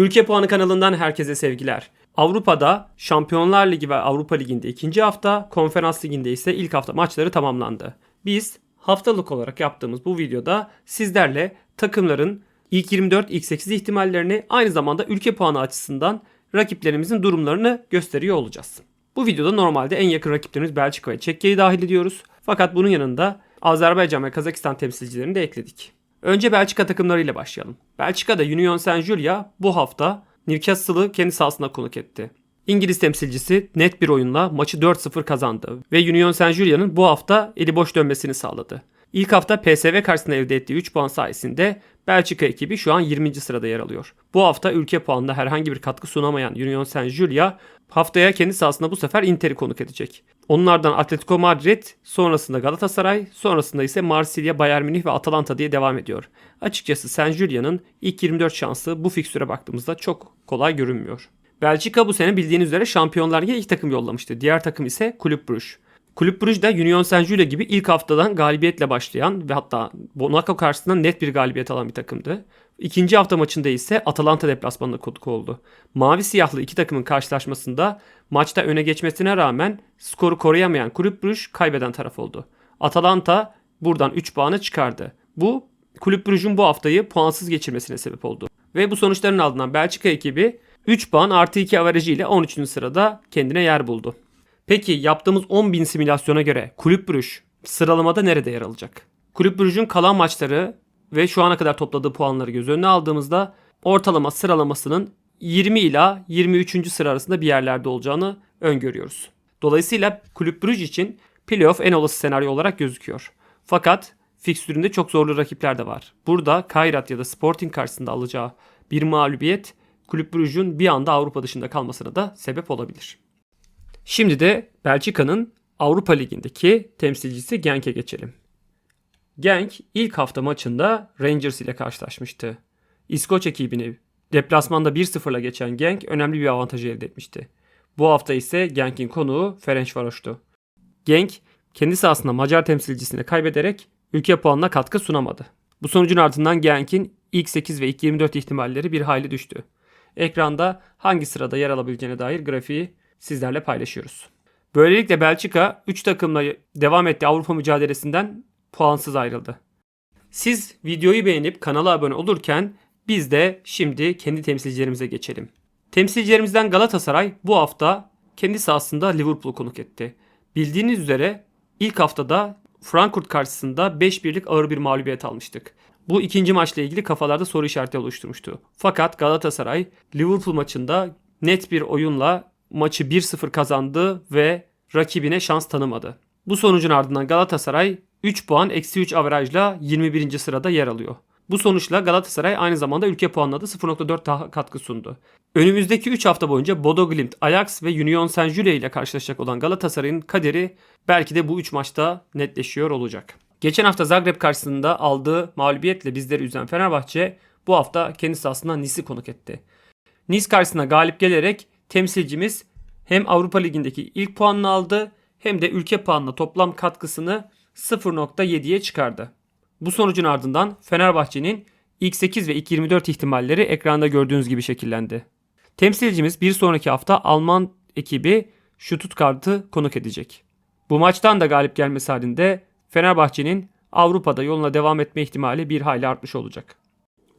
Ülke Puanı kanalından herkese sevgiler. Avrupa'da Şampiyonlar Ligi ve Avrupa Ligi'nde ikinci hafta, Konferans Ligi'nde ise ilk hafta maçları tamamlandı. Biz haftalık olarak yaptığımız bu videoda sizlerle takımların ilk 24, ilk 8 ihtimallerini aynı zamanda ülke puanı açısından rakiplerimizin durumlarını gösteriyor olacağız. Bu videoda normalde en yakın rakiplerimiz Belçika ve Çekya'yı dahil ediyoruz. Fakat bunun yanında Azerbaycan ve Kazakistan temsilcilerini de ekledik. Önce Belçika takımlarıyla başlayalım. Belçika'da Union Saint-Gilloise bu hafta Newcastle'ı kendi sahasına konuk etti. İngiliz temsilcisi net bir oyunla maçı 4-0 kazandı ve Union Saint-Gilloise'nin bu hafta eli boş dönmesini sağladı. İlk hafta PSV karşısında elde ettiği 3 puan sayesinde Belçika ekibi şu an 20. sırada yer alıyor. Bu hafta ülke puanında herhangi bir katkı sunamayan Union Saint-Gilloise haftaya kendi sahasında bu sefer Inter'i konuk edecek. Onlardan Atletico Madrid, sonrasında Galatasaray, sonrasında ise Marsilya, Bayern Münih ve Atalanta diye devam ediyor. Açıkçası Saint-Gilloise'nin ilk 24 şansı bu fikstüre baktığımızda çok kolay görünmüyor. Belçika bu sene bildiğiniz üzere Şampiyonlar Ligi'ne ilk takım yollamıştı. Diğer takım ise Kulüp Bruges. Kulüp Brugge de Union Saint-Gilloise gibi ilk haftadan galibiyetle başlayan ve hatta Monaco karşısında net bir galibiyet alan bir takımdı. İkinci hafta maçında ise Atalanta deplasmanında konuk oldu. Mavi siyahlı iki takımın karşılaşmasında maçta öne geçmesine rağmen skoru koruyamayan Kulüp Brugge kaybeden taraf oldu. Atalanta buradan 3 puanı çıkardı. Bu Kulüp Brugge'un bu haftayı puansız geçirmesine sebep oldu. Ve bu sonuçların ardından Belçika ekibi 3 puan artı 2 averajı ile 13. sırada kendine yer buldu. Peki yaptığımız 10.000 simülasyona göre Kulüp Brugge sıralamada nerede yer alacak? Kulüp Brugge'un kalan maçları ve şu ana kadar topladığı puanları göz önüne aldığımızda ortalama sıralamasının 20 ila 23. sıra arasında bir yerlerde olacağını öngörüyoruz. Dolayısıyla Kulüp Brugge için playoff en olası senaryo olarak gözüküyor. Fakat fikstüründe çok zorlu rakipler de var. Burada Kayrat ya da Sporting karşısında alacağı bir mağlubiyet Kulüp Brugge'un bir anda Avrupa dışında kalmasına da sebep olabilir. Şimdi de Belçika'nın Avrupa Ligi'ndeki temsilcisi Genk'e geçelim. Genk ilk hafta maçında Rangers ile karşılaşmıştı. İskoç ekibini deplasmanda 1-0'la geçen Genk önemli bir avantajı elde etmişti. Bu hafta ise Genk'in konuğu Ferencvaros'tu. Genk kendi sahasında Macar temsilcisine kaybederek ülke puanına katkı sunamadı. Bu sonucun ardından Genk'in ilk 8 ve ilk 24 ihtimalleri bir hayli düştü. Ekranda hangi sırada yer alabileceğine dair grafiği sizlerle paylaşıyoruz. Böylelikle Belçika 3 takımla devam ettiği Avrupa mücadelesinden puansız ayrıldı. Siz videoyu beğenip kanala abone olurken biz de şimdi kendi temsilcilerimize geçelim. Temsilcilerimizden Galatasaray bu hafta kendi sahasında Liverpool'u konuk etti. Bildiğiniz üzere ilk haftada Frankfurt karşısında 5-1'lik ağır bir mağlubiyet almıştık. Bu ikinci maçla ilgili kafalarda soru işareti oluşturmuştu. Fakat Galatasaray Liverpool maçında net bir oyunla maçı 1-0 kazandı ve rakibine şans tanımadı. Bu sonucun ardından Galatasaray 3 puan eksi 3 averajla 21. sırada yer alıyor. Bu sonuçla Galatasaray aynı zamanda ülke puanına da 0.4 daha katkı sundu. Önümüzdeki 3 hafta boyunca Bodo Glimt, Ajax ve Union Saint-Gilloise ile karşılaşacak olan Galatasaray'ın kaderi belki de bu 3 maçta netleşiyor olacak. Geçen hafta Zagreb karşısında aldığı mağlubiyetle bizleri üzen Fenerbahçe bu hafta kendi sahasında Nice'i konuk etti. Nice karşısında galip gelerek temsilcimiz hem Avrupa Ligi'ndeki ilk puanını aldı hem de ülke puanına toplam katkısını 0.7'ye çıkardı. Bu sonucun ardından Fenerbahçe'nin ilk 8 ve ilk 24 ihtimalleri ekranda gördüğünüz gibi şekillendi. Temsilcimiz bir sonraki hafta Alman ekibi Stuttgart'ı konuk edecek. Bu maçtan da galip gelmesi halinde Fenerbahçe'nin Avrupa'da yoluna devam etme ihtimali bir hayli artmış olacak.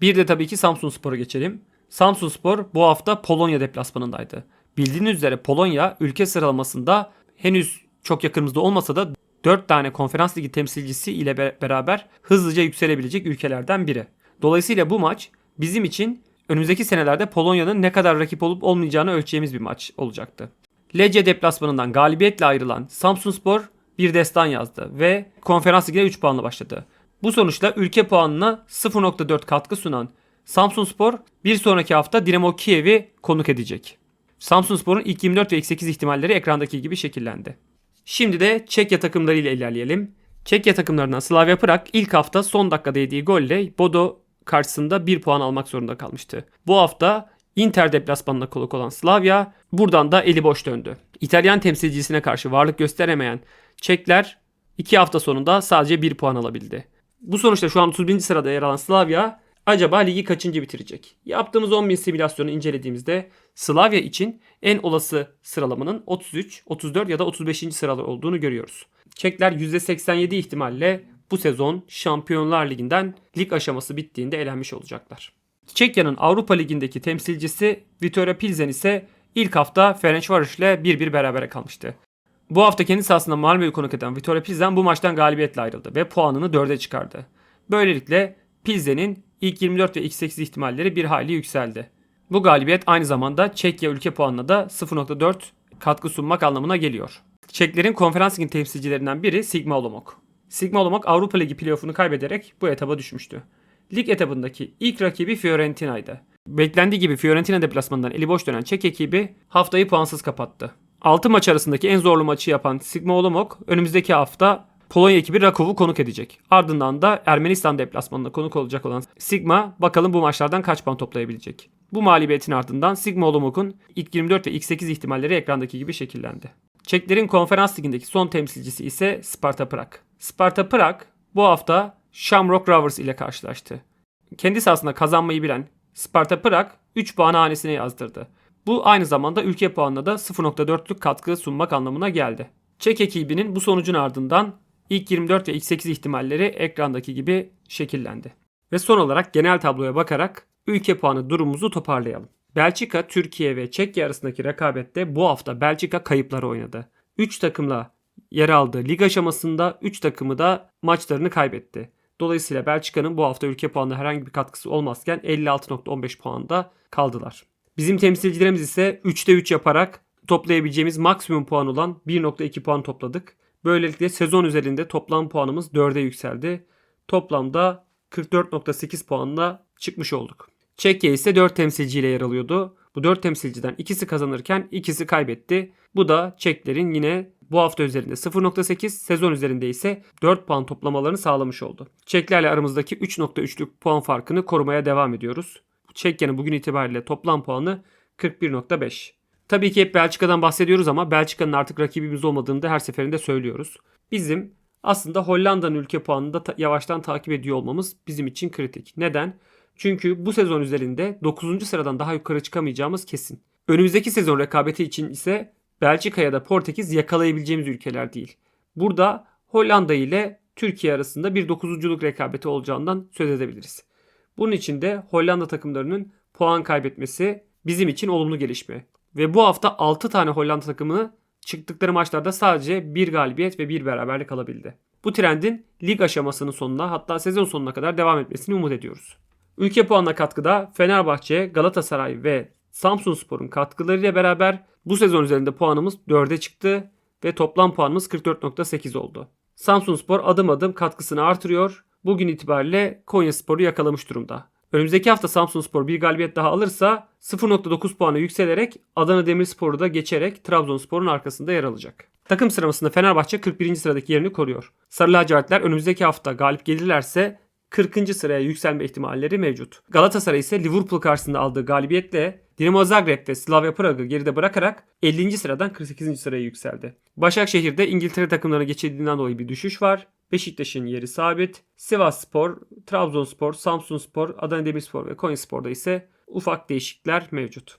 Bir de tabii ki Samsun Spor'a geçelim. Samsun Spor bu hafta Polonya deplasmanındaydı. Bildiğiniz üzere Polonya ülke sıralamasında henüz çok yakınımızda olmasa da 4 tane konferans ligi temsilcisi ile beraber hızlıca yükselebilecek ülkelerden biri. Dolayısıyla bu maç bizim için önümüzdeki senelerde Polonya'nın ne kadar rakip olup olmayacağını ölçeceğimiz bir maç olacaktı. Lecce deplasmanından galibiyetle ayrılan Samsunspor bir destan yazdı ve konferans ligine 3 puanla başladı. Bu sonuçla ülke puanına 0.4 katkı sunan Samsunspor bir sonraki hafta Dinamo Kiev'i konuk edecek. Samsunspor'un ilk 24 ve ilk 8 ihtimalleri ekrandaki gibi şekillendi. Şimdi de Çekya takımlarıyla ilerleyelim. Çekya takımlarından Slavia Prag ilk hafta son dakikada yediği golle Bodo karşısında 1 puan almak zorunda kalmıştı. Bu hafta Inter deplasmanına konuk olan Slavia buradan da eli boş döndü. İtalyan temsilcisine karşı varlık gösteremeyen Çekler 2 hafta sonunda sadece 1 puan alabildi. Bu sonuçta şu an 31. sırada yer alan Slavia acaba ligi kaçıncı bitirecek? Yaptığımız 10.000 simülasyonu incelediğimizde Slavia için en olası sıralamanın 33, 34 ya da 35. sıralar olduğunu görüyoruz. Çekler %87 ihtimalle bu sezon Şampiyonlar Ligi'nden lig aşaması bittiğinde elenmiş olacaklar. Çekya'nın Avrupa Ligi'ndeki temsilcisi Vitoria Pilsen ise ilk hafta Ferencvaros ile 1-1 berabere kalmıştı. Bu hafta kendi sahasında Malmö'yü konuk eden Vitoria Pilsen bu maçtan galibiyetle ayrıldı ve puanını 4'e çıkardı. Böylelikle Pilsen'in ilk 24 ve ilk 8 ihtimalleri bir hayli yükseldi. Bu galibiyet aynı zamanda Çekya ülke puanına da 0.4 katkı sunmak anlamına geliyor. Çeklerin konferans ligi temsilcilerinden biri Sigma Olomok. Sigma Olomok Avrupa Ligi playoff'unu kaybederek bu etaba düşmüştü. Lig etabındaki ilk rakibi Fiorentina'ydı. Beklendiği gibi Fiorentina deplasmanından eli boş dönen Çek ekibi haftayı puansız kapattı. 6 maç arasındaki en zorlu maçı yapan Sigma Olomok önümüzdeki hafta Polonya ekibi Rakov'u konuk edecek. Ardından da Ermenistan deplasmanına konuk olacak olan Sigma bakalım bu maçlardan kaç puan toplayabilecek. Bu mağlubiyetin ardından Sigma Olomouc'un ilk 24 ve ilk 8 ihtimalleri ekrandaki gibi şekillendi. Çeklerin konferans ligindeki son temsilcisi ise Sparta Prag. Sparta Prag bu hafta Shamrock Rovers ile karşılaştı. Kendi sahasında kazanmayı bilen Sparta Prag 3 puan hanesine yazdırdı. Bu aynı zamanda ülke puanına da 0.4'lük katkı sunmak anlamına geldi. Çek ekibinin bu sonucun ardından ilk 24 ve ilk 8 ihtimalleri ekrandaki gibi şekillendi. Ve son olarak genel tabloya bakarak ülke puanı durumumuzu toparlayalım. Belçika, Türkiye ve Çekya arasındaki rekabette bu hafta Belçika kayıpları oynadı. 3 takımla yer aldığı lig aşamasında 3 takımı da maçlarını kaybetti. Dolayısıyla Belçika'nın bu hafta ülke puanına herhangi bir katkısı olmazken 56.15 puanda kaldılar. Bizim temsilcilerimiz ise 3'te 3 yaparak toplayabileceğimiz maksimum puan olan 1.2 puan topladık. Böylelikle sezon üzerinde toplam puanımız 4'e yükseldi. Toplamda 44.8 puanla çıkmış olduk. Çekya ise 4 temsilciyle yer alıyordu. Bu 4 temsilciden ikisi kazanırken ikisi kaybetti. Bu da Çeklerin yine bu hafta üzerinde 0.8, sezon üzerinde ise 4 puan toplamalarını sağlamış oldu. Çeklerle aramızdaki 3.3'lük puan farkını korumaya devam ediyoruz. Çekya'nın bugün itibariyle toplam puanı 41.5. Tabii ki hep Belçika'dan bahsediyoruz ama Belçika'nın artık rakibimiz olmadığını da her seferinde söylüyoruz. Bizim aslında Hollanda'nın ülke puanını da ta- yavaştan takip ediyor olmamız bizim için kritik. Neden? Çünkü bu sezon üzerinde 9. sıradan daha yukarı çıkamayacağımız kesin. Önümüzdeki sezon rekabeti için ise Belçika ya da Portekiz yakalayabileceğimiz ülkeler değil. Burada Hollanda ile Türkiye arasında bir dokuzunculuk rekabeti olacağından söz edebiliriz. Bunun için de Hollanda takımlarının puan kaybetmesi bizim için olumlu gelişme. Ve bu hafta 6 tane Hollanda takımı çıktıkları maçlarda sadece bir galibiyet ve bir beraberlik alabildi. Bu trendin lig aşamasının sonuna hatta sezon sonuna kadar devam etmesini umut ediyoruz. Ülke puanına katkıda Fenerbahçe, Galatasaray ve Samsunspor'un katkılarıyla beraber bu sezon üzerinde puanımız 4'e çıktı ve toplam puanımız 44.8 oldu. Samsunspor adım adım katkısını artırıyor. Bugün itibariyle Konyaspor'u yakalamış durumda. Önümüzdeki hafta Samsunspor bir galibiyet daha alırsa 0.9 puana yükselerek Adana Demirspor'u da geçerek Trabzonspor'un arkasında yer alacak. Takım sıralamasında Fenerbahçe 41. sıradaki yerini koruyor. Sarı lacivertler önümüzdeki hafta galip gelirlerse 40. sıraya yükselme ihtimalleri mevcut. Galatasaray ise Liverpool karşısında aldığı galibiyetle Dinamo Zagreb ve Slavia Prag'ı geride bırakarak 50. sıradan 48. sıraya yükseldi. Başakşehir'de İngiltere takımlarına geçildiğinden dolayı bir düşüş var. Beşiktaş'ın yeri sabit. Sivas Spor, Trabzonspor, Samsunspor, Adana Demirspor ve Konyaspor'da ise ufak değişiklikler mevcut.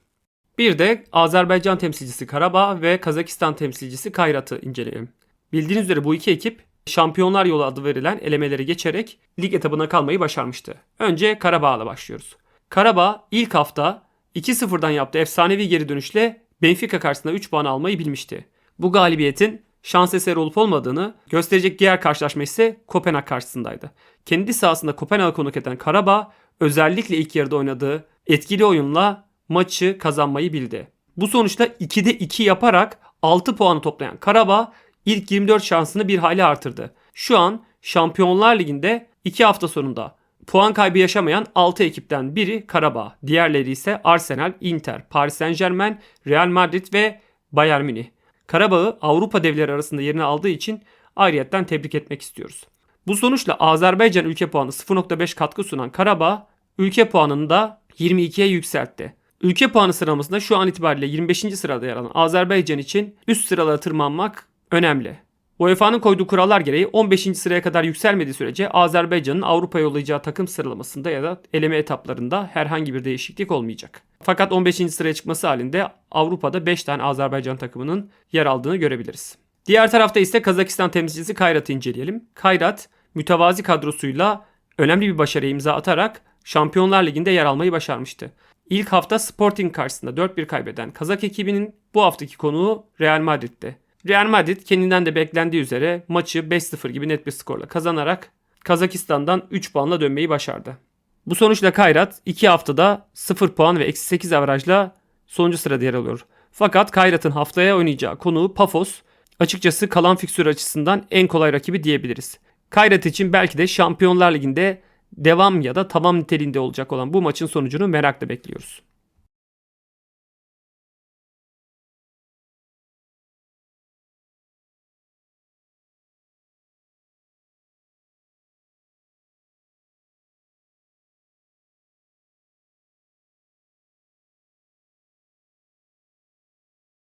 Bir de Azerbaycan temsilcisi Karabağ ve Kazakistan temsilcisi Kayrat'ı inceleyelim. Bildiğiniz üzere bu iki ekip Şampiyonlar Yolu adı verilen elemeleri geçerek lig etabına kalmayı başarmıştı. Önce Karabağ'la başlıyoruz. Karabağ ilk hafta 2-0'dan yaptığı efsanevi geri dönüşle Benfica karşısında 3 puan almayı bilmişti. Bu galibiyetin şans eseri olup olmadığını gösterecek diğer karşılaşma ise Kopenhag karşısındaydı. Kendi sahasında Kopenhag'ı konuk eden Karabağ özellikle ilk yarıda oynadığı etkili oyunla maçı kazanmayı bildi. Bu sonuçta 2'de 2 yaparak 6 puanı toplayan Karabağ ilk 24 şansını bir hayli artırdı. Şu an Şampiyonlar Ligi'nde 2 hafta sonunda puan kaybı yaşamayan 6 ekipten biri Karabağ. Diğerleri ise Arsenal, Inter, Paris Saint Germain, Real Madrid ve Bayern Münih. Karabağ'ı Avrupa devleri arasında yerini aldığı için ayrıyetten tebrik etmek istiyoruz. Bu sonuçla Azerbaycan ülke puanı 0.5 katkı sunan Karabağ ülke puanını da 22'ye yükseltti. Ülke puanı sıralamasında şu an itibariyle 25. sırada yer alan Azerbaycan için üst sıralara tırmanmak önemli. UEFA'nın koyduğu kurallar gereği 15. sıraya kadar yükselmediği sürece Azerbaycan'ın Avrupa yollayacağı takım sıralamasında ya da eleme etaplarında herhangi bir değişiklik olmayacak. Fakat 15. sıraya çıkması halinde Avrupa'da 5 tane Azerbaycan takımının yer aldığını görebiliriz. Diğer tarafta ise Kazakistan temsilcisi Kayrat'ı inceleyelim. Kayrat mütevazi kadrosuyla önemli bir başarı imza atarak Şampiyonlar Ligi'nde yer almayı başarmıştı. İlk hafta Sporting karşısında 4-1 kaybeden Kazak ekibinin bu haftaki konuğu Real Madrid'ti. Real Madrid kendinden de beklendiği üzere maçı 5-0 gibi net bir skorla kazanarak Kazakistan'dan 3 puanla dönmeyi başardı. Bu sonuçla Kayrat 2 haftada 0 puan ve eksi 8 averajla sonuncu sırada yer alıyor. Fakat Kayrat'ın haftaya oynayacağı konuğu Pafos açıkçası kalan fiksür açısından en kolay rakibi diyebiliriz. Kayrat için belki de Şampiyonlar Ligi'nde devam ya da tamam niteliğinde olacak olan bu maçın sonucunu merakla bekliyoruz.